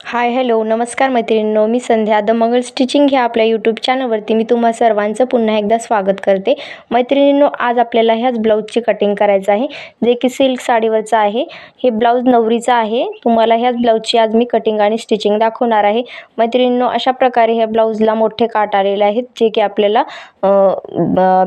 Hi hello नमस्कार मैत्रिणींनो मी संध्या. The Mangal stitching ह्या आपल्या यूट्यूब चॅनलवरती मी तुम्हा सर्वांचं पुन्हा एकदा स्वागत करते. मैत्रिणींनो आज आपल्याला ह्याच ब्लाऊजची कटिंग करायचं आहे जे की सिल्क साडीवरचं आहे. हे ब्लाऊज नवरीचं आहे. तुम्हाला ह्याच ब्लाऊजची आज मी कटिंग आणि स्टिचिंग दाखवणार आहे. मैत्रिणींनो अशा प्रकारे ह्या ब्लाऊजला मोठे काट आलेले आहेत जे की आपल्याला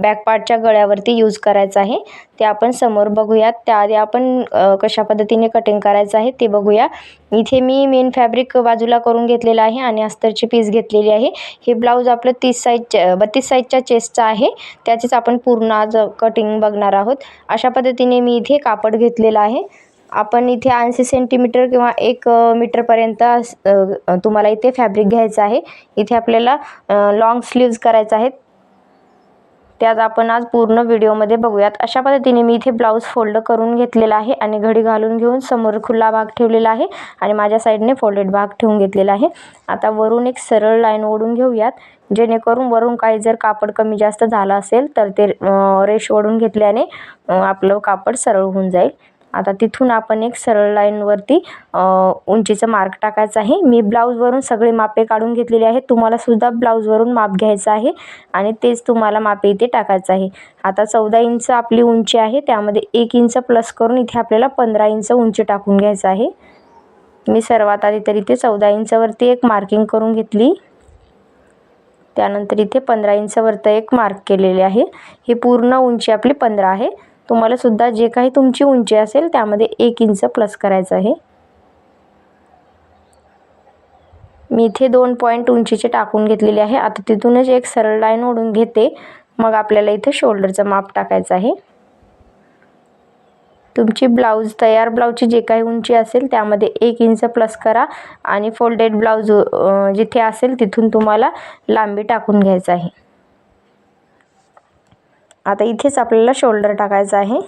बॅक पार्टच्या गळ्यावरती यूज करायचं आहे. ते आपण समोर बघूयात. त्याआधी आपण कशा पद्धतीने कटिंग करायचं आहे ते बघूया. इथे मी मेन फॅब्रिक बाजूला करून घेतलेलं आहे आणि अस्तरची पीस घेतलेली आहे. हे ब्लाऊज आपलं तीस साईजच्या बत्तीस साईजच्या चेस्टचं आहे. त्याचेच आपण पूर्ण आज कटिंग बघणार आहोत. अशा पद्धतीने मी इथे कापड घेतलेलं आहे. आपण इथे ऐंशी सेंटीमीटर किंवा एक मीटरपर्यंत अस- तुम्हाला इथे फॅब्रिक घ्यायचं आहे. इथे आपल्याला लाँग स्लीव्ज करायचं आहेत. त्यात आपण आज पूर्ण व्हिडिओमध्ये बघूयात. अशा पद्धतीने मी इथे ब्लाऊज फोल्ड करून घेतलेला आहे आणि घडी घालून घेऊन समोर खुला भाग ठेवलेला आहे आणि माझ्या साईडने फोल्डेड भाग ठेवून घेतलेला आहे. आता वरून एक सरळ लाईन ओढून घेऊयात. जेणेकरून वरून काही जर कापड कमी जास्त झालं असेल तर ते रेश ओढून घेतल्याने आपलं कापड सरळ होऊन जाईल. आता तिथून आपण एक सरळ लाईनवरती उंचीचं मार्क टाकायचं आहे. मी ब्लाऊजवरून सगळे मापे काढून घेतलेले आहे तुम्हाला सुद्धा ब्लाऊजवरून माप घ्यायचं आहे आणि तेच तुम्हाला मापे इथे टाकायचं आहे. आता चौदा इंच आपली उंची आहे. त्यामध्ये एक इंच प्लस करून इथे आपल्याला पंधरा इंच उंची टाकून घ्यायचं आहे. मी सर्वात आधी तर इथे चौदा इंचवरती एक मार्किंग करून घेतली. त्यानंतर इथे पंधरा इंचवरती एक मार्क केलेले आहे. ही पूर्ण उंची आपली पंधरा आहे. तुम्हाला सुद्धा जे काही तुमची उंची असेल त्यामध्ये एक इंच प्लस करायचं आहे. मी इथे दोन पॉईंट उंचीचे टाकून घेतलेले आहे. आता तिथूनच एक सरळ लाईन ओढून घेते. मग आपल्याला इथे शोल्डरचं माप टाकायचं आहे. तुमची ब्लाऊज तयार ब्लाऊजची जे काही उंची असेल त्यामध्ये एक इंच प्लस करा आणि फोल्डेड ब्लाऊज जिथे असेल तिथून तुम्हाला लांबी टाकून घ्यायचं आहे. आता इथेच आपल्याला शोल्डर टाकायचं आहे.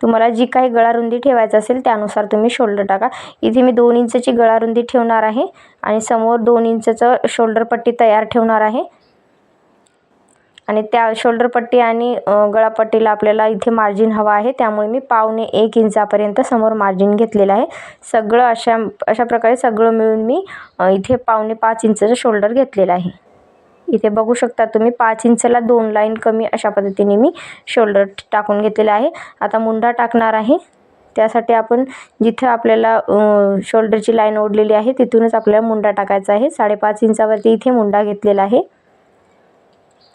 तुम्हाला जी काही गळारुंदी ठेवायचं असेल त्यानुसार तुम्ही शोल्डर टाका. इथे मी दोन इंचची गळारुंदी ठेवणार आहे आणि समोर दोन इंचचं शोल्डर पट्टी तयार ठेवणार आहे. आणि त्या शोल्डर पट्टी आणि गळापट्टीला आपल्याला इथे मार्जिन हवा आहे. त्यामुळे मी पावणे एक इंचापर्यंत समोर मार्जिन घेतलेलं आहे. सगळं अशा अशा प्रकारे सगळं मिळून मी इथे पावणे पाच इंचचं शोल्डर घेतलेलं आहे. इथे बघू शकता तुम्ही पाच इंचला दोन लाईन कमी अशा पद्धतीने मी शोल्डर टाकून घेतलेलं आहे. आता मुंडा टाकणार आहे. त्यासाठी आपण जिथे आपल्याला शोल्डरची लाईन ओढलेली आहे तिथूनच आपल्याला मुंडा टाकायचा आहे. साडेपाच इंचावरती इथे मुंडा घेतलेला आहे.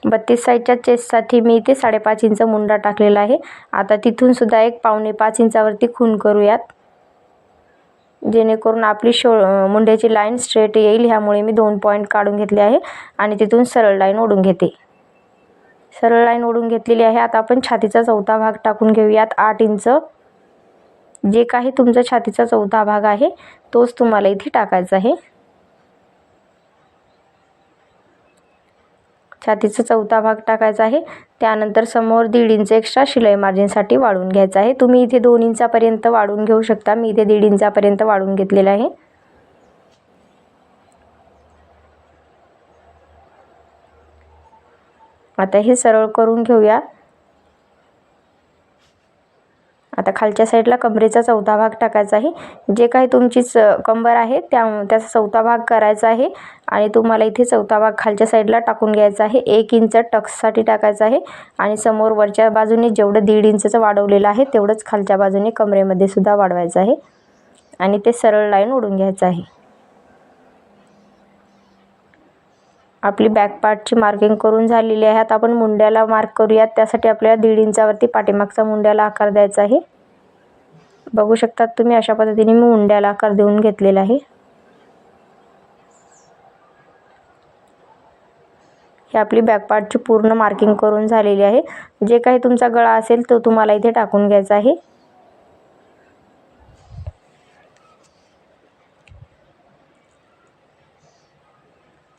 बत्तीस साईजच्या चेस्टसाठी मी इथे साडेपाच इंच मुंडा टाकलेला आहे. आता तिथूनसुद्धा एक पावणे पाच इंचावरती खून करूयात. जेणेकरून आपली शो मुंड्याची लाईन स्ट्रेट येईल. ह्यामुळे मी दोन पॉईंट काढून घेतले आहे आणि तिथून सरळ लाईन ओढून घेते. सरळ लाईन ओढून घेतलेली आहे. आता आपण छातीचा चौथा भाग टाकून घेऊयात. आठ इंच. जे काही तुमचा छातीचा चौथा भाग आहे तोच तुम्हाला इथे टाकायचा आहे. छातीचा चौथा भाग टाकायचा आहे. त्यानंतर समोर दीड इंच एक्स्ट्रा शिलाई मार्जिनसाठी वाढवून घ्यायचं आहे. तुम्ही इथे दोन इंचापर्यंत वाढवून घेऊ शकता. मी इथे दीड इंचापर्यंत वाढवून घेतलेलं आहे. आता हे सरळ करून घेऊया. आता खालच्या साईडला कमरेचा चौथा भाग टाकायचा आहे. जे काही तुमची च कंबर आहे त्या त्याचा चौथा भाग करायचा आहे. आणि तुम्हाला इथे चौथा भाग खालच्या साईडला टाकून घ्यायचा आहे. एक इंच टक्ससाठी टाकायचं आहे. आणि समोर वरच्या बाजूने जेवढं दीड इंचचं वाढवलेलं आहे तेवढंच खालच्या बाजूने कमरेमध्ये सुद्धा वाढवायचं आहे. आणि ते सरळ लाईन ओढून घ्यायचं आहे. आपली बॅक पार्टची मार्किंग करून झालेली आहे. आता आपण मुंड्याला मार्क करूयात. त्यासाठी आपल्याला दीड इंचावरती पाठीमागचा मुंड्याला आकार द्यायचा आहे. बघू शकतात तुम्ही अशा पद्धतीने मी मुंड्याला आकार देऊन घेतलेला आहे. ही आपली बॅक पार्टची पूर्ण मार्किंग करून झालेली आहे. जे काही तुमचा गळा असेल तो तुम्हाला इथे टाकून घ्यायचा आहे.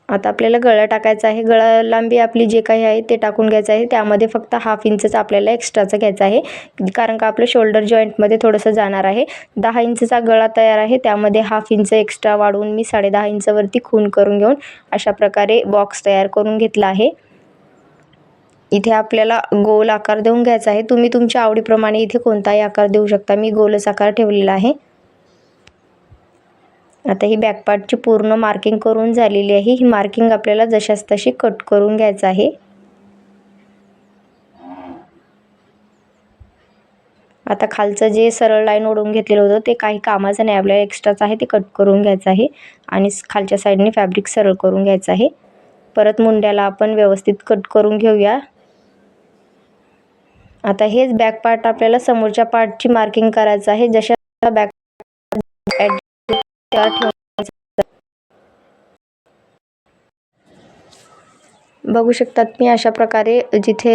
आता आपल्याला गळा टाकायचा आहे. गळा लांबी आपली जे काही आहे ते टाकून घ्यायचं आहे. त्यामध्ये फक्त हाफ इंचचं आपल्याला एक्स्ट्राचं घ्यायचं आहे. कारण का आपलं शोल्डर जॉईंटमध्ये थोडंसं जाणार आहे. दहा इंचचा गळा तयार आहे. त्यामध्ये हाफ इंच एक्स्ट्रा वाढवून मी साडेदहा इंचवरती खून करून घेऊन अशा प्रकारे बॉक्स तयार करून घेतला आहे. इथे आपल्याला गोल आकार देऊन घ्यायचा आहे. तुम्ही तुमच्या आवडीप्रमाणे इथे कोणताही आकार देऊ शकता. मी गोलच आकार ठेवलेला आहे. आता ही बॅकपार्टची पूर्ण मार्किंग करून झालेली आहे. ही मार्किंग आपल्याला जशाच तशी कट करून घ्यायचं आहे. आता खालचं जे सरळ लाईन ओढून घेतलेलं होतं ते काही कामाचं नाही. आपल्याला एक्स्ट्राच आहे ते कट करून घ्यायचं आहे. आणि खालच्या साईडने फॅब्रिक सरळ करून घ्यायचं आहे. परत मुंड्याला आपण व्यवस्थित कट करून घेऊया. आता हेच बॅक पार्ट आपल्याला समोरच्या पार्टची मार्किंग करायचं आहे. जशा बॅक ठेवून बघू शकतात मी अशा प्रकारे जिथे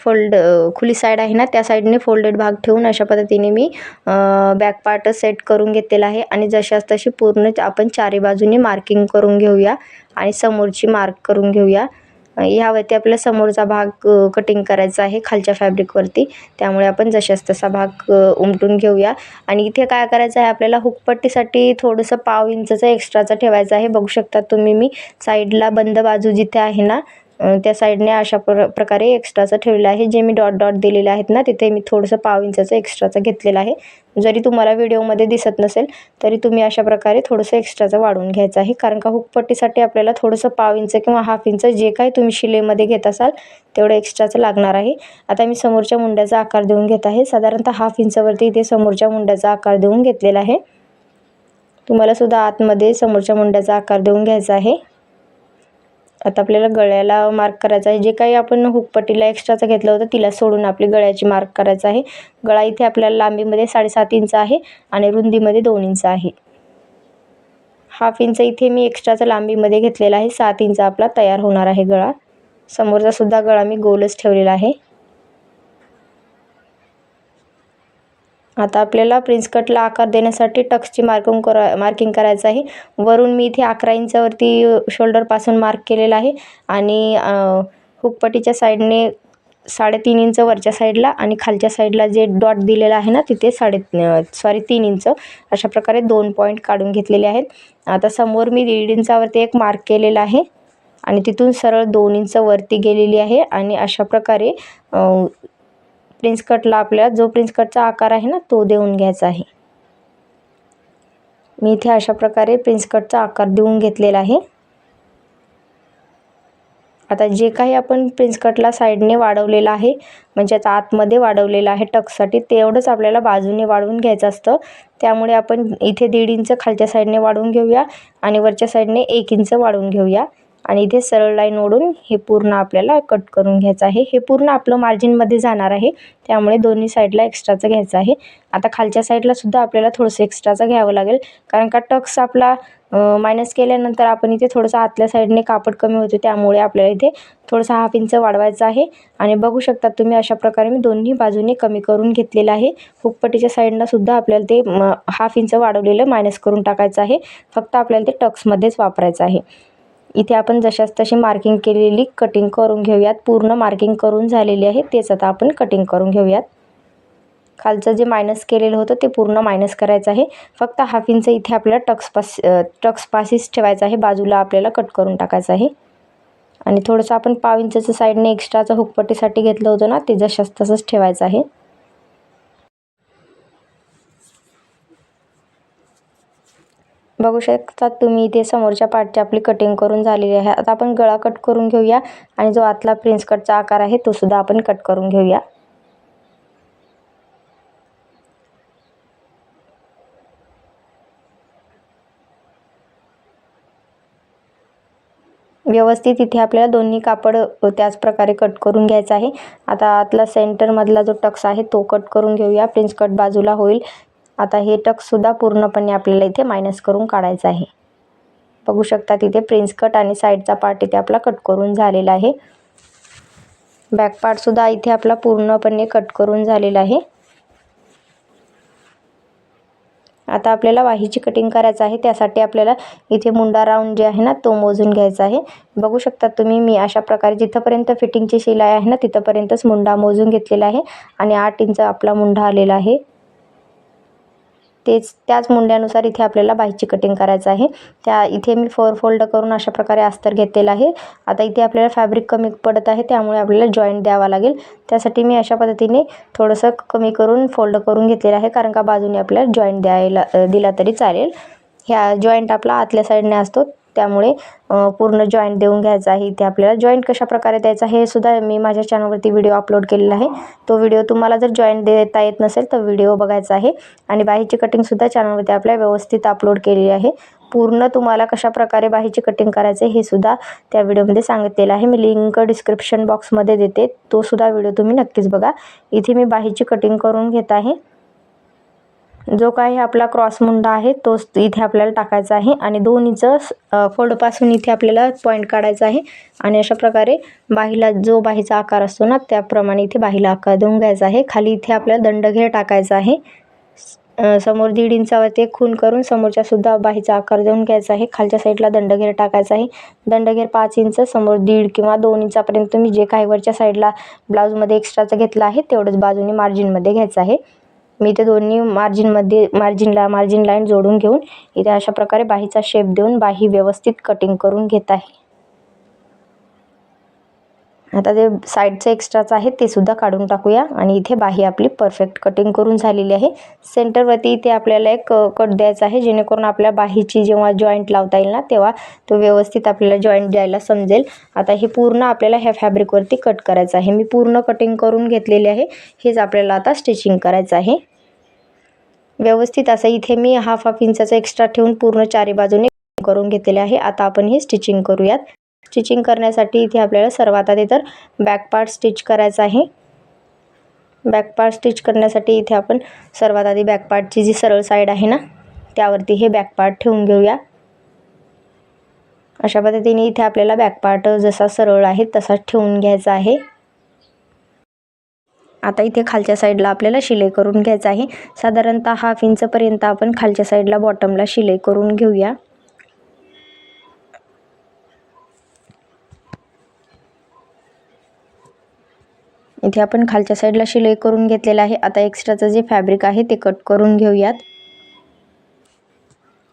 फोल्ड खुली साईड आहे ना त्या साईडने फोल्डेड भाग ठेवून अशा पद्धतीने मी बॅक पार्ट सेट करून घेतलेला आहे. आणि जशाच तशी पूर्ण आपण चारी बाजूने मार्किंग करून घेऊया आणि समोरची मार्क करून घेऊया. ह्यावरती आपला समोरचा भाग कटिंग करायचा आहे खालच्या फॅब्रिकवरती त्यामुळे आपण जशाच तसा भाग उमटून घेऊया. आणि इथे काय करायचं आहे आपल्याला हुकपट्टीसाठी थोडंसं पाव इंचचा एक्स्ट्राचा ठेवायचा आहे. बघू शकता तुम्ही मी साईडला बंद बाजू जिथे आहे ना त्या साईडने अशा प्र प्रकारे एक्स्ट्राचं ठेवलं आहे. जे मी डॉट डॉट दिलेले आहेत ना तिथे मी थोडंसं पाव इंचाचं एक्स्ट्राचं घेतलेलं आहे. जरी तुम्हाला व्हिडिओमध्ये दिसत नसेल तरी तुम्ही अशा प्रकारे थोडंसं एक्स्ट्राचं वाढवून घ्यायचं आहे. कारण का हुकपट्टीसाठी आपल्याला थोडंसं पाव इंच किंवा हाफ इंच जे काही तुम्ही शिलेमध्ये घेत असाल तेवढं एक्स्ट्राचं लागणार आहे. आता मी समोरच्या मुंड्याचा आकार देऊन घेत आहे. साधारणतः हाफ इंचवरती इथे समोरच्या मुंड्याचा आकार देऊन घेतलेला आहे. तुम्हाला सुद्धा आतमध्ये समोरच्या मुंड्याचा आकार देऊन घ्यायचा आहे. आता आपल्याला गळ्याला मार्क करायचा आहे. जे काही आपण हुकपट्टीला एक्स्ट्राचं घेतलं होतं तिला सोडून आपली गळ्याची मार्क करायचं आहे. गळा इथे आपल्याला लांबीमध्ये साडेसात इंच आहे आणि रुंदीमध्ये दोन इंच आहे. हाफ इंच इथे मी एक्स्ट्राचा लांबीमध्ये घेतलेला आहे. सात इंच आपला तयार होणार आहे गळा. समोरचा सुद्धा गळा मी गोलच ठेवलेला आहे. आता आपल्याला प्रिन्स कटला आकार देण्यासाठी टक्सची मार्किंग करा मार्किंग करायचं आहे. वरून मी इथे अकरा इंचावरती शोल्डरपासून मार्क केलेला आहे. आणि हुकपट्टीच्या साईडने साडेतीन इंच वरच्या साईडला आणि खालच्या साईडला जे डॉट दिलेला आहे ना तिथे साडे सॉरी तीन इंच. अशा प्रकारे दोन पॉईंट काढून घेतलेले आहेत. आता समोर मी दीड इंचावरती एक मार्क केलेला आहे. आणि तिथून सरळ दोन इंच वरती गेलेली आहे. आणि अशा प्रकारे प्रिन्स कटला आपल्याला जो प्रिन्स कटचा आकार आहे ना तो देऊन घ्यायचा आहे. मी इथे अशा प्रकारे प्रिन्स कटचा आकार देऊन घेतलेला आहे. आता जे काही आपण प्रिन्स कटला साईडने वाढवलेलं आहे म्हणजे आता आतमध्ये वाढवलेलं आहे टकसाठी तेवढंच आपल्याला बाजूने वाढवून घ्यायचं असतं. त्यामुळे आपण इथे दीड इंच खालच्या साईडने वाढवून घेऊया आणि वरच्या साईडने एक इंच वाढवून घेऊया. आणि इथे सरळ लाईन ओढून हे पूर्ण आपल्याला कट करून घ्यायचं आहे. हे पूर्ण आपलं मार्जिनमध्ये जाणार आहे. त्यामुळे दोन्ही साईडला एक्स्ट्राचं घ्यायचं आहे. आता खालच्या साईडला सुद्धा आपल्याला थोडंसं एक्स्ट्राचं घ्यावं लागेल. कारण का टक्स आपला मायनस केल्यानंतर आपण इथे थोडंसं आतल्या साईडने कापड कमी होते. त्यामुळे आपल्याला इथे थोडंसं हाफ इंच वाढवायचं आहे. आणि बघू शकता तुम्ही अशा प्रकारे मी दोन्ही बाजूने कमी करून घेतलेलं आहे. हुकपट्टीच्या साईडनं सुद्धा आपल्याला ते हाफ इंच वाढवलेलं मायनस करून टाकायचं आहे. फक्त आपल्याला ते टक्समध्येच वापरायचं आहे. इथे आपण जशाच तशी मार्किंग केलेली कटिंग करून घेऊयात. पूर्ण मार्किंग करून झालेली आहे. तेच आता आपण कटिंग करून घेऊयात. खालचं जे मायनस केलेलं होतं ते पूर्ण मायनस करायचं आहे. फक्त हाफ इंच इथे आपल्याला टक्स पास टक्स पासीस ठेवायचं आहे. बाजूला आपल्याला कट करून टाकायचं आहे. आणि थोडंसं आपण पाव इंचचं साईडने एक्स्ट्राचं हुकपट्टीसाठी घेतलं होतं ना ते जशाच तसंच ठेवायचं आहे. बघू शकतात तुम्ही इथे समोरच्या पार्टची आपली कटिंग करून झालेली आहे. आता आपण गळा कट करून घेऊया. आणि जो आतला प्रिन्स कटचा आकार आहे तो सुद्धा आपण कट करून घेऊया. व्यवस्थित इथे आपल्याला दोन्ही कापड त्याच प्रकारे कट करून घ्यायचं आहे. आता आतला सेंटरमधला जो टक्स आहे तो कट करून घेऊया. प्रिन्स कट बाजूला होईल. आता हे टकसुद्धा पूर्णपणे आपल्याला इथे मायनस करून काढायचं आहे. बघू शकता तिथे प्रिन्स कट आणि साईडचा पार्ट इथे आपला कट करून झालेला आहे. बॅक पार्टसुद्धा इथे आपला पूर्णपणे कट करून झालेला आहे. आता आपल्याला वाहीची कटिंग करायचं आहे त्यासाठी आपल्याला इथे मुंडा राऊंड जे आहे ना तो मोजून घ्यायचा आहे. बघू शकता तुम्ही मी अशा प्रकारे जिथंपर्यंत फिटिंगची शिलाई आहे ना तिथंपर्यंतच मुंडा मोजून घेतलेला आहे आणि आठ इंच आपला मुंडा आलेला आहे. तेच त्याच मुंड्यानुसार इथे आपल्याला बाहीची कटिंग करायचं आहे. त्या इथे मी फोर फोल्ड करून अशा प्रकारे अस्तर घेतलेला आहे. आता इथे आपल्याला फॅब्रिक कमी पडत आहे त्यामुळे आपल्याला जॉईंट द्यावा लागेल. त्यासाठी मी अशा पद्धतीने थोडंसं कमी करून फोल्ड करून घेतलेलं आहे कारण का बाजूने आपल्याला जॉईंट द्यायला दिला तरी चालेल. ह्या जॉईंट आपला आतल्या साईडने असतो त्यामुळे पूर्ण जॉईंट देऊन घ्यायचा आहे इथे आपल्याला. जॉईंट कशा प्रकारे द्यायचा हे सुद्धा मी माझ्या चॅनलवरती व्हिडिओ अपलोड केलेला आहे. तो व्हिडिओ तुम्हाला जर जॉईंट देता येत नसेल तर व्हिडिओ बघायचा आहे. आणि बाहीची कटिंगसुद्धा चॅनलवरती आपल्या व्यवस्थित अपलोड केलेली आहे. पूर्ण तुम्हाला कशा प्रकारे बाहीची कटिंग करायचे हे सुद्धा त्या व्हिडिओमध्ये सांगितलेलं आहे. मी लिंक डिस्क्रिप्शन बॉक्समध्ये देते. तो सुद्धा व्हिडिओ तुम्ही नक्कीच बघा. इथे मी बाहीची कटिंग करून घेत आहे. जो काही आपला क्रॉस मुंडा आहे तोच इथे आपल्याला टाकायचा आहे आणि दोन इंच इथे आपल्याला पॉईंट काढायचा आहे. आणि अशा प्रकारे बाहीला जो बाहीचा आकार असतो ना त्याप्रमाणे इथे बाहीला आकार देऊन घ्यायचा आहे. खाली इथे आपल्याला दंडघेर टाकायचा आहे. समोर दीड इंचावरती एक खून करून समोरच्या सुद्धा बाहीचा आकार देऊन घ्यायचा आहे. खालच्या साईडला दंडघेर टाकायचा आहे. दंडघेर पाच इंच समोर दीड किंवा दोन इंचापर्यंत तुम्ही जे काही वरच्या साईडला ब्लाऊजमध्ये एक्स्ट्राचं घेतलं आहे तेवढंच बाजूने मार्जिनमध्ये घ्यायचं आहे. मी ते दोन्ही मार्जिनमध्ये मार्जिनला मार्जिन लाईन जोडून घेऊन इथे अशा प्रकारे बाहीचा शेप देऊन बाही व्यवस्थित कटिंग करून घेत आहे. आता ते साईडचं एक्स्ट्राचं आहे ते सुद्धा काढून टाकूया. आणि इथे बाही आपली परफेक्ट कटिंग करून झालेली आहे. सेंटरवरती इथे आपल्याला एक कट द्यायचा आहे. जेणेकरून आपल्या बाहीची जेव्हा जॉईंट लावता येईल ना तेव्हा तो व्यवस्थित आपल्याला जॉईंट द्यायला समजेल. आता हे पूर्ण आपल्याला ह्या फॅब्रिकवरती कट करायचं आहे. मी पूर्ण कटिंग करून घेतलेली आहे. हेच आपल्याला आता स्टिचिंग करायचं आहे. व्यवस्थित असं इथे मी हाफ हाफ इंचाचा एक्स्ट्रा ठेवून पूर्ण चारी बाजूने करून घेतलेले आहे. आता आपण हे स्टिचिंग करूयात. स्टिचिंग करण्यासाठी इथे आपल्याला सर्वात आधी तर बॅक पार्ट स्टिच करायचा आहे. बॅक पार्ट स्टिच करण्यासाठी इथे आपण सर्वात आधी बॅक पार्टची जी सरळ साईड आहे ना त्यावरती हे बॅक पार्ट ठेवून घेऊया. अशा पद्धतीने इथे आपल्याला बॅक पार्ट जसा सरळ आहे तसाच ठेवून घ्यायचा आहे. आता इथे खालच्या साईडला आपल्याला शिलाई करून घ्यायचं आहे. साधारणतः हाफ इंचपर्यंत आपण खालच्या साईडला बॉटमला शिलाई करून घेऊया. इथे आपण खालच्या साईडला शिलाई करून घेतलेलं आहे. आता एक्स्ट्राचं जे फॅब्रिक आहे ते कट करून घेऊयात.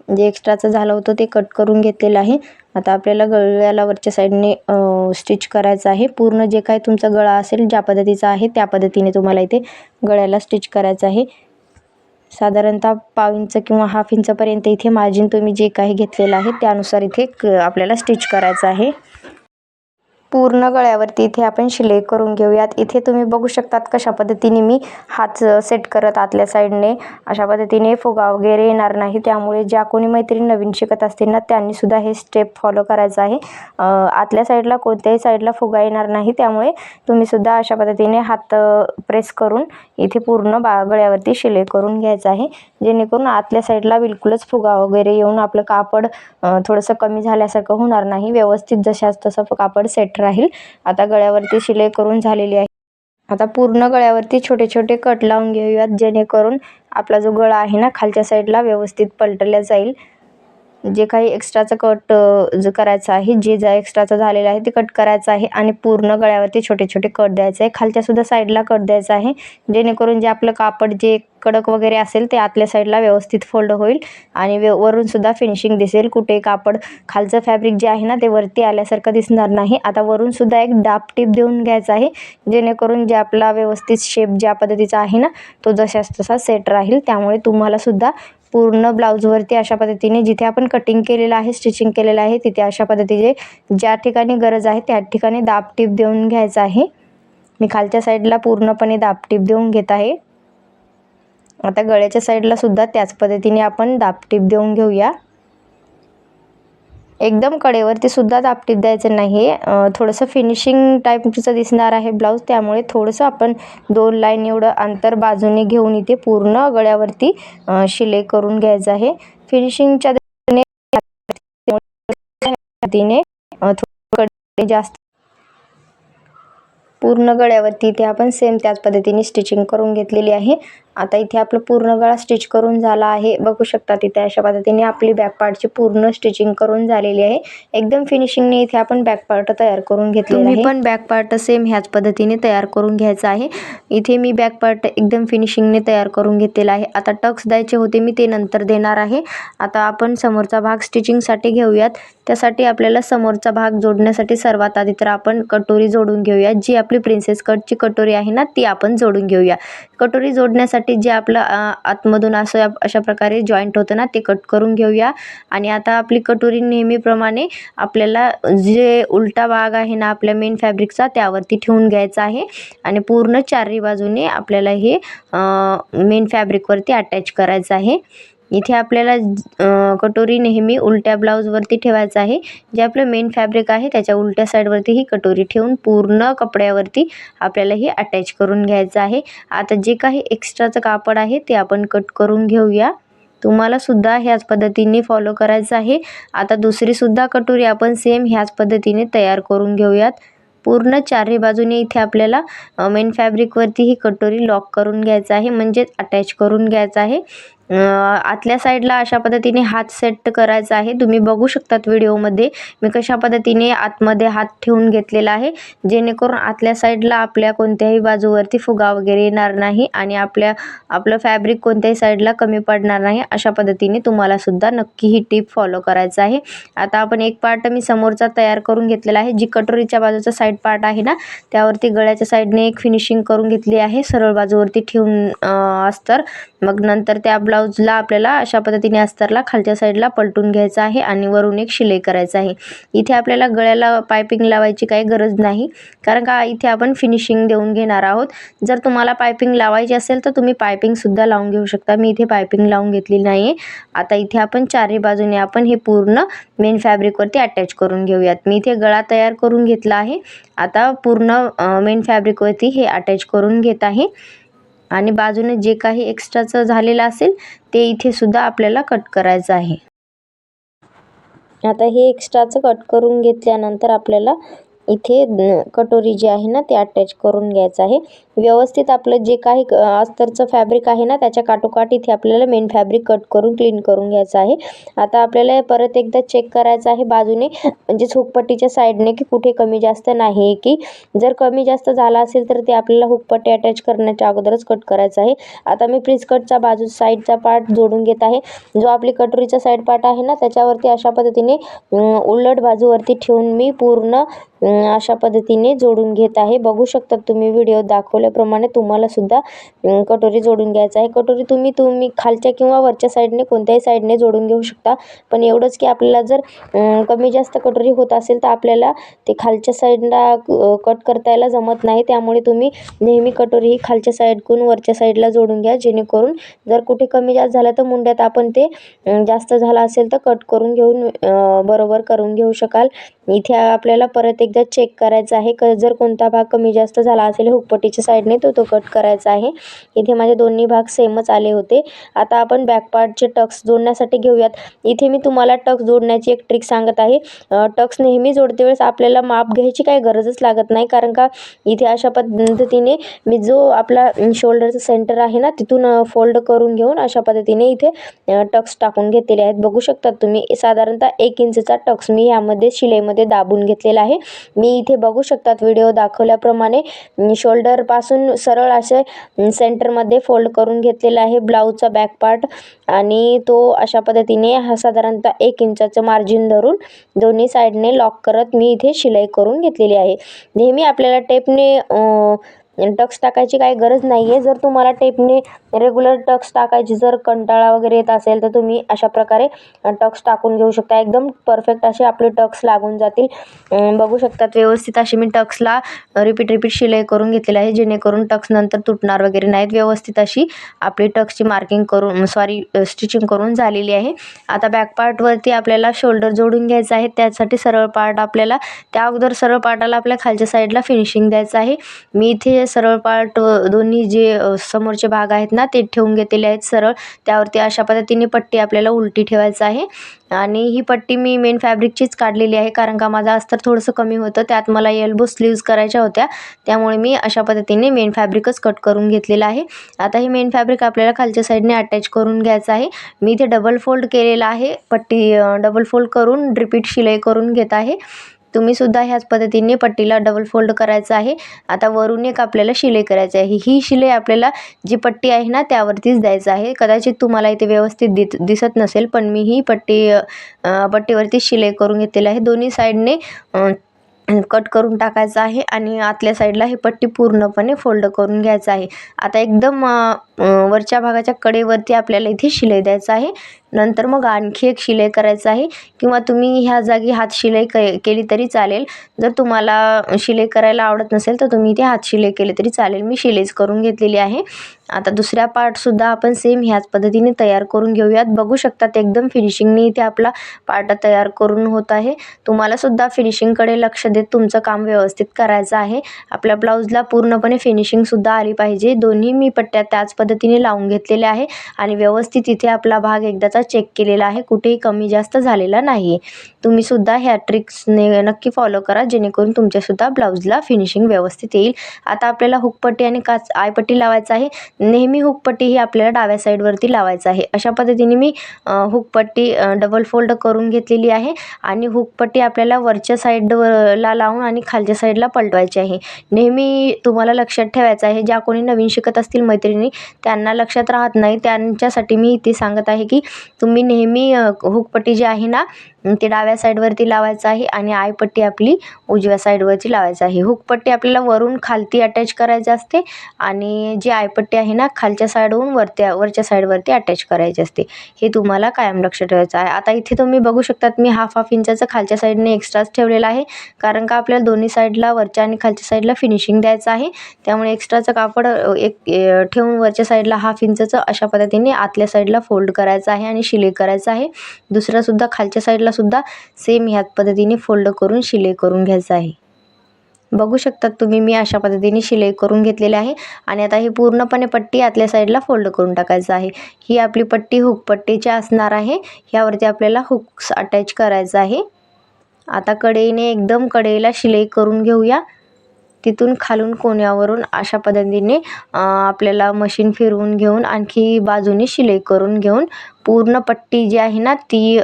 जे एक्स्ट्राचं झालं होतं ते कट करून घेतलेलं आहे. आता आपल्याला गळ्याला वरच्या साईडने स्टिच करायचं आहे. पूर्ण जे काय तुमचा गळा असेल ज्या पद्धतीचा आहे त्या पद्धतीने तुम्हाला इथे गळ्याला स्टिच करायचं आहे. साधारणतः पाव इंच किंवा हाफ इंचपर्यंत इथे मार्जिन तुम्ही जे काही घेतलेलं आहे त्यानुसार इथे क आपल्याला स्टिच करायचं आहे. पूर्ण गळ्यावरती इथे आपण शिलाई करून घेऊयात. इथे तुम्ही बघू शकतात कशा पद्धतीने मी हात सेट करत आतल्या साईडने. अशा पद्धतीने फुगा वगैरे येणार नाही. त्यामुळे ज्या कोणी मैत्रीण नवीन शिकत असतील ना त्यांनी सुद्धा हे स्टेप फॉलो करायचं आहे. आतल्या साईडला कोणत्याही साईडला फुगा येणार नाही. त्यामुळे तुम्ही सुद्धा अशा पद्धतीने हात प्रेस करून इथे पूर्ण बा गळ्यावरती शिलाई करून घ्यायचं आहे. जेणेकरून आतल्या साईडला बिलकुलच फुगा वगैरे येऊन आपलं कापड थोडंसं कमी झाल्यासारखं होणार नाही. व्यवस्थित जशाच तसं कापड सेट राहील. आता गळ्यावरती शिलाई करून झालेली आहे. आता पूर्ण गळ्यावरती छोटे छोटे कट लावून घेऊयात जेणेकरून आपला जो गळा आहे ना खालच्या साईडला व्यवस्थित पलटल्या जाईल. जे काही एक्स्ट्राचं कट अ, करायचं आहे जे जा एक्स्ट्राचं झालेलं आहे ते कट करायचं आहे आणि पूर्ण गळ्यावरती छोटे छोटे कट द्यायचं आहे. खालच्यासुद्धा साईडला कट द्यायचा आहे. जेणेकरून जे आपलं कापड जे कडक वगैरे असेल ते आतल्या साईडला व्यवस्थित फोल्ड होईल आणि व्य वरूनसुद्धा फिनिशिंग दिसेल. कुठे कापड खालचं फॅब्रिक जे आहे ना ते वरती आल्यासारखं दिसणार नाही. आता वरूनसुद्धा एक डाप टीप देऊन घ्यायचा आहे. जेणेकरून जे आपला व्यवस्थित शेप ज्या पद्धतीचा आहे ना तो जशाच तसा सेट राहील. त्यामुळे तुम्हालासुद्धा पूर्ण ब्लाऊजवरती अशा पद्धतीने जिथे आपण कटिंग केलेलं आहे स्टिचिंग केलेलं आहे तिथे अशा पद्धतीचे ज्या ठिकाणी गरज आहे त्या ठिकाणी दाब टीप देऊन घ्यायचं आहे. मी खालच्या साईडला पूर्णपणे दाब टीप देऊन घेत आहे. आता गळ्याच्या साईडला सुद्धा त्याच पद्धतीने आपण दाबटीप देऊन घेऊया. एकदम कडेवरती सुद्धा तापटीत द्यायचं नाही आहे थोडंसं फिनिशिंग टाईपचं दिसणार आहे ब्लाऊज त्यामुळे थोडंसं आपण दोन लाईन एवढं अंतर बाजूने घेऊन इथे पूर्ण गळ्यावरती शिलाई करून घ्यायचं आहे. फिनिशिंगच्या जास्त पूर्ण गळ्यावरती इथे आपण सेम त्याच पद्धतीने स्टिचिंग करून घेतलेली आहे. आता इथे आपलं पूर्ण गळा स्टिच करून झाला आहे. बघू शकता तिथे अशा पद्धतीने आपली बॅक पार्टची पूर्ण स्टिचिंग करून झालेली आहे. एकदम फिनिशिंगने इथे आपण बॅक पार्ट तयार करून घेतलेला आहे. पण बॅक पार्ट सेम ह्याच पद्धतीने तयार करून घ्यायचा आहे. इथे मी बॅक पार्ट एकदम फिनिशिंगने तयार करून घेतलेला आहे. आता टक्स द्यायचे होते मी ते नंतर देणार आहे. आता आपण समोरचा भाग स्टिचिंगसाठी घेऊयात. त्यासाठी आपल्याला समोरचा भाग जोडण्यासाठी सर्वात आधी तर आपण कटोरी जोडून घेऊया. जी आपली प्रिन्सेस कटची कटोरी आहे ना ती आपण जोडून घेऊया. कटोरी जोडण्यासाठी त्यासाठी जे आपलं आतमधून असं अशा प्रकारे जॉईंट होतं ना ते कट करून घेऊया. आणि आता आपली कटोरी नेहमीप्रमाणे आपल्याला जे उलटा भाग आहे ना आपल्या मेन फॅब्रिकचा त्यावरती ठेवून घ्यायचा आहे. आणि पूर्ण चारही बाजूने आपल्याला हे मेन फॅब्रिकवरती अटॅच करायचं आहे. इथे आपल्याला कटोरी नेहमी उलट्या ब्लाऊजवरती ठेवायचं आहे. जे आपलं मेन फॅब्रिक आहे त्याच्या उलट्या साईडवरती ही कटोरी ठेवून पूर्ण कपड्यावरती आपल्याला ही अटॅच करून घ्यायचं आहे. आता जे काही एक्स्ट्राचं कापड आहे ते आपण कट करून घेऊया. तुम्हाला सुद्धा ह्याच पद्धतीने फॉलो करायचं आहे. आता दुसरीसुद्धा कटोरी आपण सेम ह्याच पद्धतीने तयार करून घेऊयात. पूर्ण चारही बाजूने इथे आपल्याला मेन फॅब्रिकवरती ही कटोरी लॉक करून घ्यायचं आहे म्हणजेच अटॅच करून घ्यायचं आहे. आतल्या साईडला अशा पद्धतीने हात सेट करायचा आहे. तुम्ही बघू शकतात व्हिडिओमध्ये मी कशा पद्धतीने आतमध्ये हात ठेवून घेतलेला आहे. जेणेकरून आतल्या साईडला आपल्या कोणत्याही बाजूवरती फुगा वगैरे येणार नाही आणि आपल्या आपलं फॅब्रिक कोणत्याही साईडला कमी पडणार नाही अशा पद्धतीने तुम्हाला सुद्धा नक्की ही टिप फॉलो करायचं आहे. आता आपण एक पार्ट मी समोरचा तयार करून घेतलेला आहे. जी कटोरीच्या बाजूचा साईड पार्ट आहे ना त्यावरती गळ्याच्या साईडने एक फिनिशिंग करून घेतली आहे. सरळ बाजूवरती ठेवून अ, अस्तर. मग नंतर ते आपलं ब्लाऊजला आपल्याला अशा पद्धतीने अस्तरला खालच्या साईडला पलटून घ्यायचा आहे आणि वरून एक शिलाई करायचं आहे. इथे आपल्याला गळ्याला पायपिंग लावायची काही गरज नाही. कारण का इथे आपण फिनिशिंग देऊन घेणार आहोत. जर तुम्हाला पायपिंग लावायची असेल तर तुम्ही पायपिंगसुद्धा लावून घेऊ शकता. मी इथे पायपिंग लावून घेतली नाही आहे आता इथे आपण चारही बाजूने आपण हे पूर्ण मेन फॅब्रिकवरती अटॅच करून घेऊयात. मी इथे गळा तयार करून घेतला आहे. आता पूर्ण मेन फॅब्रिकवरती हे अटॅच करून घेत आहे. आणि बाजूने जे काही एक्स्ट्राचं झालेलं असेल ते इथे सुद्धा आपल्याला कट करायचं आहे. आता हे एक्स्ट्राचं कट करून घेतल्यानंतर आपल्याला इथे कटोरी जी आहे ना ते अटॅच करून घ्यायचं आहे. व्यवस्थित आपलं जे काही क- अस्तरचं फॅब्रिक आहे ना त्याच्या काठोकाठ इथे आपल्याला मेन फॅब्रिक कट करून क्लीन करून घ्यायचं आहे. आता आपल्याला परत एकदा चेक करायचं आहे बाजूने म्हणजे हुकपट्टीच्या साईडने की कुठे कमी जास्त नाही की जर कमी जास्त झाला असेल तर ते आपल्याला हुकपट्टी अटॅच करण्याच्या अगोदरच कट करायचं आहे. आता मी प्रिस बाजू साईडचा पार्ट जोडून घेत आहे. जो आपली कटोरीचा साईड पार्ट आहे ना त्याच्यावरती अशा पद्धतीने उलट बाजूवरती ठेवून मी पूर्ण अशा पद्धतीने जोडून घेत आहे. बघू शकतात तुम्ही व्हिडिओ दाखवल्याप्रमाणे तुम्हाला सुद्धा कटोरी जोडून घ्यायचं आहे. कटोरी तुम्ही तुम्ही खालच्या किंवा वरच्या साईडने कोणत्याही साईडने जोडून घेऊ शकता. पण एवढंच की आपल्याला जर कमी जास्त कटोरी होत असेल तर आपल्याला ते खालच्या साईडला कट करता यायला जमत नाही. त्यामुळे तुम्ही नेहमी कटोरी ही खालच्या साईडकडून वरच्या साईडला जोडून घ्या. जेणेकरून जर कुठे कमी जास्त झालं तर मुंड्यात आपण ते जास्त झालं असेल तर कट करून घेऊन बरोबर करून घेऊ शकाल. इथे आपल्याला परत एकदा चेक करायचं आहे. क जर कोणता भाग कमी जास्त झाला असेल हुकपट्टीच्या साईडने तो तो कट करायचा आहे. इथे माझे दोन्ही भाग सेमच आले होते. आता आपण बॅकपार्टचे टक्स जोडण्यासाठी घेऊयात. इथे मी तुम्हाला टक्स जोडण्याची एक ट्रिक सांगत आहे. टक्स नेहमी जोडते वेळेस आपल्याला माप घ्यायची काही गरजच लागत नाही. कारण का इथे अशा पद्धतीने मी जो आपला शोल्डरचं सेंटर आहे ना तिथून फोल्ड करून घेऊन अशा पद्धतीने इथे टक्स टाकून घेतलेले आहेत. बघू शकतात तुम्ही साधारणतः एक इंचचा टक्स मी यामध्ये शिलाईमध्ये दाबून घेतलेला आहे. मी इथे बघू शकतात व्हिडिओ दाखवल्याप्रमाणे शोल्डरपासून सरळ असे सेंटरमध्ये फोल्ड करून घेतलेला आहे ब्लाऊजचा बॅक पार्ट आणि तो अशा पद्धतीने हा साधारणतः एक इंचाचं मार्जिन धरून दोन्ही साईडने लॉक करत मी इथे शिलाई करून घेतलेली आहे. नेहमी आपल्याला टेपने टक्स टाकायची काही गरज नाही आहे जर तुम्हाला टेपने रेग्युलर टक्स टाकायची जर कंटाळा वगैरे येत असेल तर तुम्ही अशा प्रकारे टक्स टाकून घेऊ शकता. एकदम परफेक्ट असे आपले टक्स लागून जातील. बघू शकतात व्यवस्थित अशी मी टक्सला रिपीट रिपीट शिलाई करून घेतलेली आहे. जेणेकरून टक्स नंतर तुटणार वगैरे नाहीत. व्यवस्थित अशी आपली टक्सची मार्किंग करून सॉरी स्टिचिंग करून झालेली आहे. आता बॅक पार्टवरती आपल्याला शोल्डर जोडून घ्यायचं आहे. त्यासाठी सरळ पार्ट आपल्याला त्या अगोदर सरळ पार्टाला आपल्या खालच्या साईडला फिनिशिंग द्यायचं आहे. मी इथे सरळ पार्ट दोन्ही जे समोरचे भाग आहेत ना ते ठेवून घेतलेले आहेत सरळ. त्यावरती अशा पद्धतीने पट्टी आपल्याला उलटी ठेवायचं आहे. आणि ही पट्टी मी मेन फॅब्रिकचीच काढलेली आहे कारण का माझं अस्तर थोडंसं कमी होतं. त्यात मला एल्बो स्लीव्ज करायच्या होत्या. त्यामुळे मी अशा पद्धतीने मेन फॅब्रिकच कट करून घेतलेलं आहे. आता हे मेन फॅब्रिक आपल्याला खालच्या साईडने अटॅच करून घ्यायचं आहे. मी इथे डबल फोल्ड केलेलं आहे. पट्टी डबल फोल्ड करून रिपीट शिलाई करून घेत आहे. तुम्ही सुद्धा ह्याच पद्धतीने पट्टीला डबल फोल्ड करायचं आहे. आता वरून एक आपल्याला शिलाई करायची आहे. ही शिलाई आपल्याला जी पट्टी आहे ना त्यावरतीच द्यायचं आहे. कदाचित तुम्हाला इथे व्यवस्थित दित दिसत नसेल पण मी ही पट्टी पट्टीवरती शिलाई करून घेतलेली आहे. दोन्ही साईडने कट करून टाकायचं आहे आणि आतल्या साईडला ही पट्टी पूर्णपणे फोल्ड करून घ्यायचं आहे. आता एकदम वरच्या भागाच्या कडेवरती आपल्याला इथे शिलाई द्यायचं आहे. नंतर मग आणखी एक शिलाई करायचं आहे. किंवा तुम्ही ह्या जागी हात शिलाई केली तरी चालेल. जर तुम्हाला शिलाई करायला आवडत नसेल तर तुम्ही इथे हात शिलाई केली तरी चालेल. मी शिलाईच करून घेतलेली आहे. आता दुसऱ्या पार्टसुद्धा आपण सेम ह्याच पद्धतीने तयार करून घेऊयात. बघू शकतात एकदम फिनिशिंगने इथे आपला पार्ट तयार करून होत आहे. तुम्हालासुद्धा फिनिशिंगकडे लक्ष देत तुमचं काम व्यवस्थित करायचं आहे. आपल्या ब्लाऊजला पूर्णपणे फिनिशिंगसुद्धा आली पाहिजे. दोन्ही मी पट्ट्या त्याच पद्धतीने लावून घेतलेल्या आहे. आणि व्यवस्थित इथे आपला भाग एकदाचा चेक केलेला आहे. कुठेही कमी जास्त झालेला नाही. तुम्हीसुद्धा ह्या ट्रिक्सने नक्की फॉलो करा. जेणेकरून तुमच्यासुद्धा ब्लाऊजला फिनिशिंग व्यवस्थित येईल. आता आपल्याला हुकपट्टी आणि काच आयपट्टी लावायचं आहे. नेहमी हुकपट्टी ही आपल्याला डाव्या साईडवरती लावायचं आहे. अशा पद्धतीने मी हुकपट्टी डबल फोल्ड करून घेतलेली आहे. आणि हुकपट्टी आपल्याला वरच्या साईडला लावून आणि खालच्या साईडला पलटवायची आहे. नेहमी तुम्हाला लक्षात ठेवायचं आहे. ज्या कोणी नवीन शिकत असतील मैत्रिणी त्यांना लक्षात राहत नाही. त्यांच्यासाठी मी इथे सांगत आहे की तुम्ही नेहमी हुकपट्टी जी आहे ना ते डाव्या साईडवरती लावायचं आहे आणि आयपट्टी आपली उजव्या साईडवरती लावायचं आहे. हुकपट्टी आपल्याला वरून खालती अटॅच करायची असते आणि जी आयपट्टी आहे ना खालच्या साईडहून वरत्या वरच्या साईडवरती अटॅच करायची असते. हे तुम्हाला कायम लक्ष ठेवायचं आहे. आता इथे तुम्ही बघू शकतात मी हाफ हाफ इंचाचं खालच्या साईडने एक्स्ट्राच ठेवलेलं आहे. कारण का आपल्याला दोन्ही साईडला वरच्या आणि खालच्या साईडला फिनिशिंग द्यायचं आहे. त्यामुळे एक्स्ट्राचं कापड एक ठेवून वरच्या साईडला हाफ इंचाचं अशा पद्धतीने आतल्या साईडला फोल्ड करायचं आहे आणि शिलाई करायचं आहे. दुसरासुद्धा खालच्या साईडला सुद्धा सेम ह्याच पद्धतीने फोल्ड करून शिलाई करून घ्यायचं आहे. बघू शकतात तुम्ही मी अशा पद्धतीने शिलाई करून घेतलेली आहे आणि आता ही पूर्णपणे पट्टी आतल्या साईडला फोल्ड करून टाकायचं आहे. ही आपली पट्टी हुक पट्टीची असणार आहे. ह्यावरती आपल्याला हुक्स अटॅच करायचं आहे. आता कडेने एकदम कडेला शिलाई करून घेऊया. तिथून खालून कोण्यावरून अशा पद्धतीने आपल्याला मशीन फिरवून घेऊन आणखी बाजूने शिलाई करून घेऊन पूर्ण पट्टी जी आहे ना ती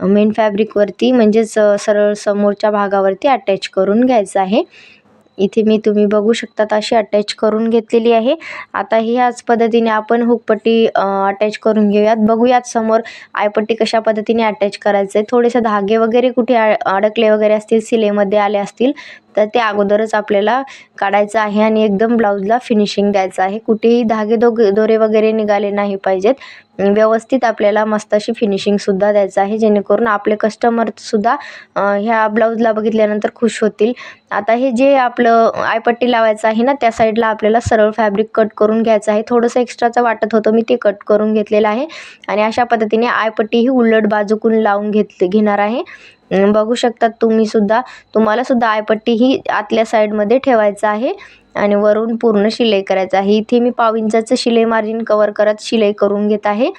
मेन फॅब्रिकवरती म्हणजेच सरळ समोरच्या भागावरती अटॅच करून घ्यायचं आहे. इथे मी तुम्ही बघू शकतात अशी अटॅच करून घेतलेली आहे. आता ह्याच पद्धतीने आपण हुकपट्टी अटॅच करून घेऊयात. बघूयात समोर आयपट्टी कशा पद्धतीने अटॅच करायचं आहे थोडेसे धागे वगैरे कुठे अडकले वगैरे असतील सिलेमध्ये आले असतील तर ते अगोदरच आपल्याला काढायचं आहे आणि एकदम ब्लाऊजला फिनिशिंग द्यायचं आहे. कुठेही धागे दोगे दोरे वगैरे निघाले नाही पाहिजेत. व्यवस्थित आपल्याला मस्त अशी फिनिशिंगसुद्धा द्यायचं आहे. जेणेकरून आपले कस्टमरसुद्धा ह्या ब्लाऊजला बघितल्यानंतर खुश होतील. आता हे जे आपलं आयपट्टी लावायचं आहे ना त्या साईडला आपल्याला सरळ फॅब्रिक कट करून घ्यायचं आहे. थोडंसं एक्स्ट्राचं वाटत होतं मी ते कट करून घेतलेलं आहे. आणि अशा पद्धतीने आयपट्टी ही उलट बाजूकून लावून घेत घेणार आहे. बघू शकतात तुम्ही सुद्धा. तुम्हाला सुद्धा आयपट्टी ही आतल्या साईडमध्ये ठेवायचं आहे आणि वरून पूर्ण शिलाई करायचं आहे. इथे मी पाव इंचाचं शिलाई मार्जिन कवर करत शिलाई करून घेत आहे.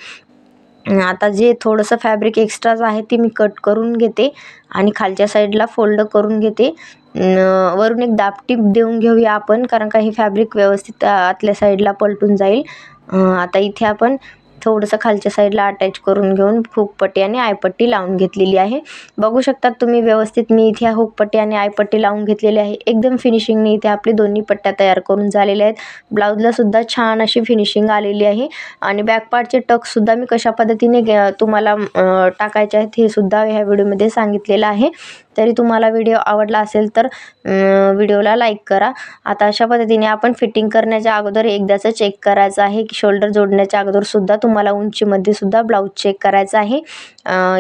आता जे थोडंसं फॅब्रिक एक्स्ट्राच आहे ते मी कट करून घेते आणि खालच्या साईडला फोल्ड करून घेते. वरून एक दापटीप देऊन घेऊया आपण कारण का हे फॅब्रिक व्यवस्थित आतल्या साईडला पलटून जाईल. आता इथे आपण थोडंसं खालच्या साईडला अटॅच करून घेऊन हुकपट्टी आणि आयपट्टी लावून घेतलेली आहे. बघू शकतात तुम्ही व्यवस्थित मी इथे हुकपट्टी आणि आयपट्टी लावून घेतलेली आहे. एकदम फिनिशिंगने इथे आपली दोन्ही पट्ट्या तयार करून झालेल्या आहेत. ब्लाऊजलासुद्धा छान अशी फिनिशिंग आलेली आहे. आणि बॅकपार्टचे टक्ससुद्धा मी कशा पद्धतीने तुम्हाला टाकायचे आहेत हे सुद्धा ह्या व्हिडिओमध्ये सांगितलेलं आहे. तरी तुम्हाला व्हिडिओ आवडला असेल तर व्हिडिओला लाईक करा. आता अशा पद्धतीने आपण फिटिंग करण्याच्या अगोदर एकदाचं चेक करायचं आहे. की शोल्डर जोडण्याच्या अगोदरसुद्धा तुम्हाला उंचीमध्ये सुद्धा ब्लाऊज चेक करायचा आहे.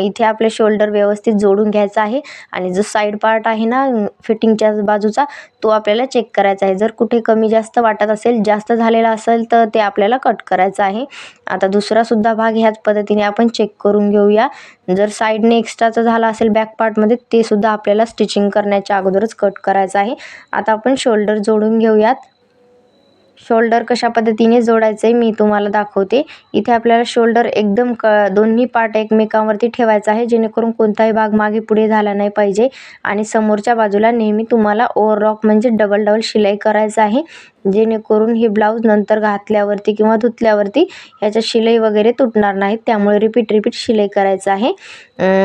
इथे आपले शोल्डर व्यवस्थित जोडून घ्यायचा आहे. आणि जो साईड पार्ट आहे ना फिटिंगच्या बाजूचा तो आपल्याला चेक करायचा आहे. जर कुठे कमी जास्त वाटत असेल जास्त झालेला असेल तर ते आपल्याला कट करायचं आहे. आता दुसरासुद्धा भाग ह्याच पद्धतीने आपण चेक करून घेऊया. जर साईडने एक्स्ट्राचा झाला असेल बॅक पार्टमध्ये ते सुद्धा आपल्याला स्टिचिंग करण्याच्या अगोदरच कट करायचं आहे. आता आपण शोल्डर जोडून घेऊयात. शोल्डर कशा पद्धतीने जोडायचं आहे मी तुम्हाला दाखवते. इथे आपल्याला शोल्डर एकदम क दोन्ही पार्ट एकमेकांवरती ठेवायचा आहे जेणेकरून कोणताही भाग मागे पुढे झाला नाही पाहिजे. आणि समोरच्या बाजूला नेहमी तुम्हाला ओव्हरलॉक म्हणजे डबल डबल शिलाई करायचं आहे. जेणेकरून हे ब्लाऊज नंतर घातल्यावरती किंवा धुतल्यावरती ह्याच्या शिलाई वगैरे तुटणार नाहीत. त्यामुळे रिपीट रिपीट शिलाई करायचं आहे.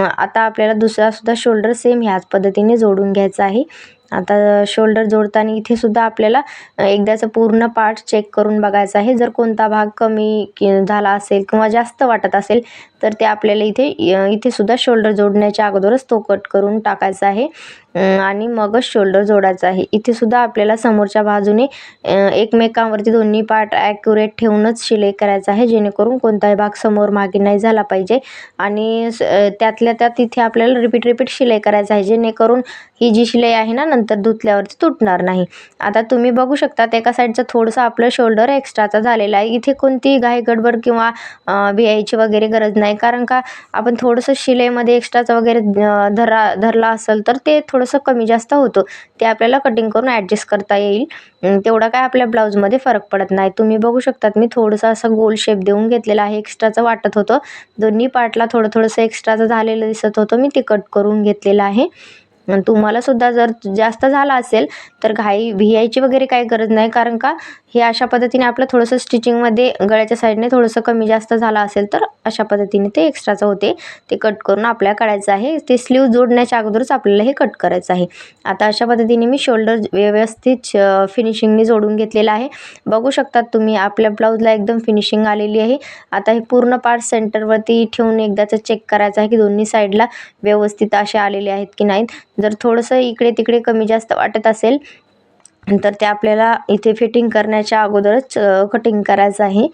आता आपल्याला दुसरासुद्धा शोल्डर सेम ह्याच पद्धतीने जोडून घ्यायचा आहे. आता शोल्डर जोडताना इथे सुद्धा आपल्याला एकदाचं पूर्ण पार्ट चेक करून बघायचं आहे. जर कोणता भाग कमी झाला असेल किंवा जास्त वाटत असेल तर ते आपल्याला इथे इथे सुद्धा शोल्डर जोडण्याच्या अगोदरच तो कट करून टाकायचा आहे. आणि मगच शोल्डर जोडायचा आहे. इथे सुद्धा आपल्याला समोरच्या बाजूने एकमेकांवरती दोन्ही पार्ट ॲक्युरेट ठेवूनच शिलाई करायचं आहे. जेणेकरून कोणताही भाग समोर मागे नाही झाला पाहिजे. आणि त्यातल्या त्यात इथे आपल्याला रिपीट रिपीट शिलाई करायचं आहे. जेणेकरून ही जी शिलाई आहे ना नंतर धुतल्यावरती तुटणार नाही. आता तुम्ही बघू शकता एका साईडचं थोडंसं आपलं शोल्डर एक्स्ट्राचा झालेला आहे. इथे कोणती घाई गडबड किंवा व्हायची वगैरे गरज नाही. कारण का आपण थोडंसं शिलाईमध्ये एक्स्ट्राचं वगैरे धरा धरला असेल तर ते थोडंसं कमी जास्त होतं. ते आपल्याला कटिंग करून ॲडजस्ट करता येईल. तेवढा काय आपल्या ब्लाऊजमध्ये फरक पडत नाही. तुम्ही बघू शकतात मी थोडंसं असं गोल शेप देऊन घेतलेला आहे. एक्स्ट्राचं वाटत होतं. दोन्ही पार्टला थोडं थोडंसं एक्स्ट्राचं झालेलं दिसत होतं. मी ते कट करून घेतलेलं आहे. तुम्हाला सुद्धा जर जास्त झाला असेल तर घाई भियायची वगैरे काही गरज नाही. कारण का हे अशा पद्धतीने आपलं थोडंसं स्टिचिंगमध्ये गळ्याच्या साईडने थोडंसं कमी जास्त झालं असेल तर अशा पद्धतीने ते एक्स्ट्राचं होते. ते कट करून आपल्याला काढायचं आहे. ते स्लीव जोडण्याच्या अगोदरच आपल्याला हे कट करायचं आहे. आता अशा पद्धतीने मी शोल्डर व्यवस्थित फिनिशिंगने जोडून घेतलेलं आहे. बघू शकतात तुम्ही आपल्या ब्लाऊजला एकदम फिनिशिंग आलेली आहे. आता हे पूर्ण पार्ट सेंटरवरती ठेवून एकदाचं चेक करायचं आहे की दोन्ही साईडला व्यवस्थित असे आलेले आहेत की नाहीत. जर थोडंसं इकडे तिकडे कमी जास्त वाटत असेल तर ते आपल्याला इथे फिटिंग करण्याच्या अगोदरच कटिंग करायचं आहे.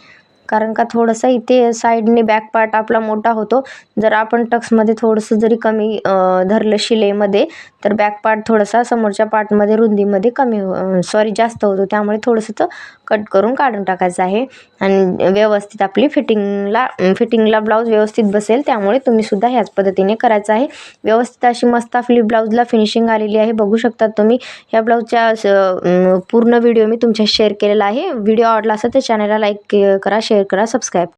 कारण का थोडंसं इथे साईडने बॅक पार्ट आपला मोठा होतो. जर आपण टक्समध्ये थोडंसं जरी कमी धरलं शिलेमध्ये तर बॅक पार्ट थोडासा समोरच्या पार्टमध्ये रुंदीमध्ये कमी सॉरी जास्त होतो. त्यामुळे थोडंसं तर कट करून काढून टाकायचं आहे. आणि व्यवस्थित आपली फिटिंगला फिटिंगला ब्लाऊज व्यवस्थित बसेल. त्यामुळे तुम्हीसुद्धा ह्याच पद्धतीने करायचं आहे. व्यवस्थित अशी मस्त आपली ब्लाऊजला फिनिशिंग आलेली आहे. बघू शकता तुम्ही. ह्या ब्लाऊजच्या पूर्ण व्हिडिओ मी तुमच्या शेअर केलेला आहे. व्हिडिओ आवडला असेल तर चॅनलला लाईक करा शेअर करा सबस्क्राईब